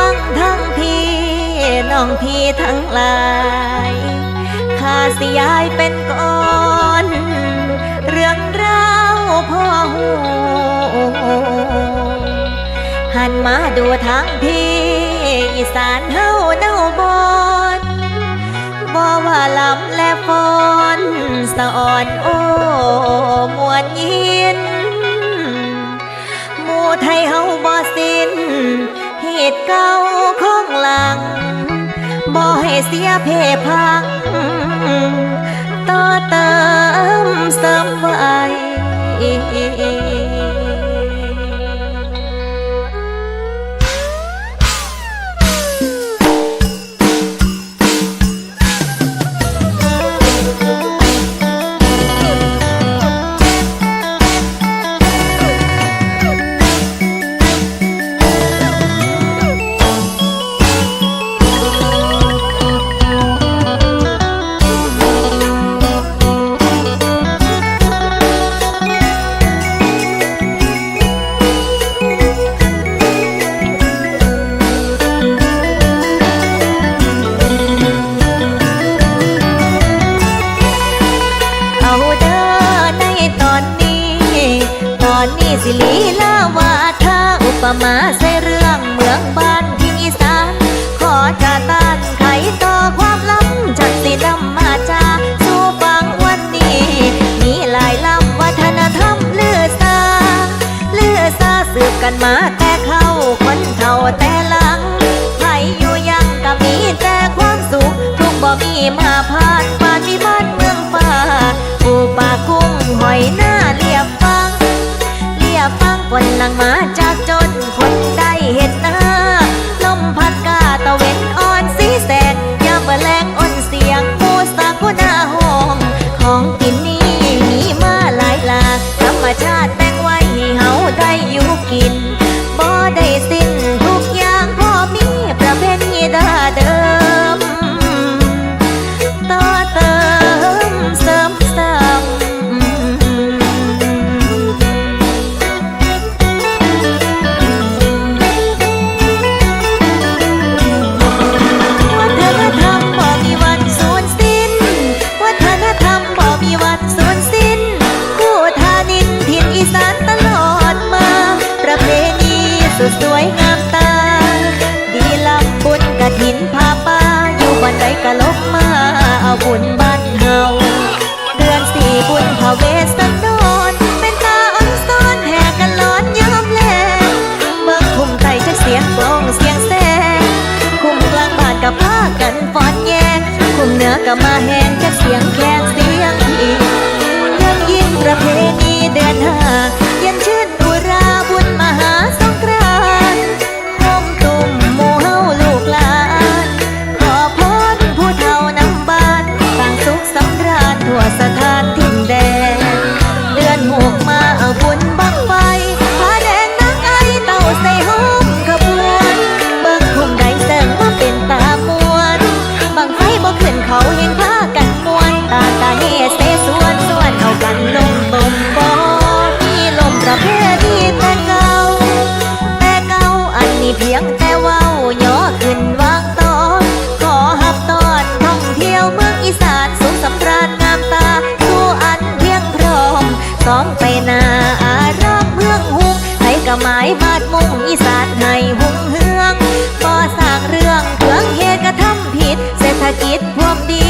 ฟังทั้งพี่น้องพี่ทั้งหลายข้าสิยายเป็นก่อน เรื่องราวพ่อหูหันมาดูทางพี่อีสานเฮาเนาบอนบ่ว่าลำและฟอนสะอ่อนโอ้มวนยินหมู่ไทยเฮา ตเก่าของหลัง บ่ให้เสียเพพัง ต่อเติมเสริมไว้ ลีลาวาทาอุปมาใส่เรื่องเมืองบ้านที่อีสาน ขอจะต้านไขต่อความล้ำจัดสินำมาจาสู่ฟังวันนี้ มีหลายลำวัฒนธรรมเลือซาเลือซาสืบกันมาแต่เข้าคนเท่าแต่หลังใครอยู่ยังก็มีแต่ความสุข ทุกบ่มีมาผ่านปานวิมานเมืองฟ้าปูปากุ้งหอยน้า คนหลังมาจากจนค ก็มาแหงจะเสียงแคนเสียงอีกยังยิ่งประเพณีเดือนห้าเย็นชื่น ก็หมายบาดมุ่งอีสานให้หุงเฮืองบ่สร้างเรื่องเถืองเหตุกระทำผิด เศรษฐกิจพวกดี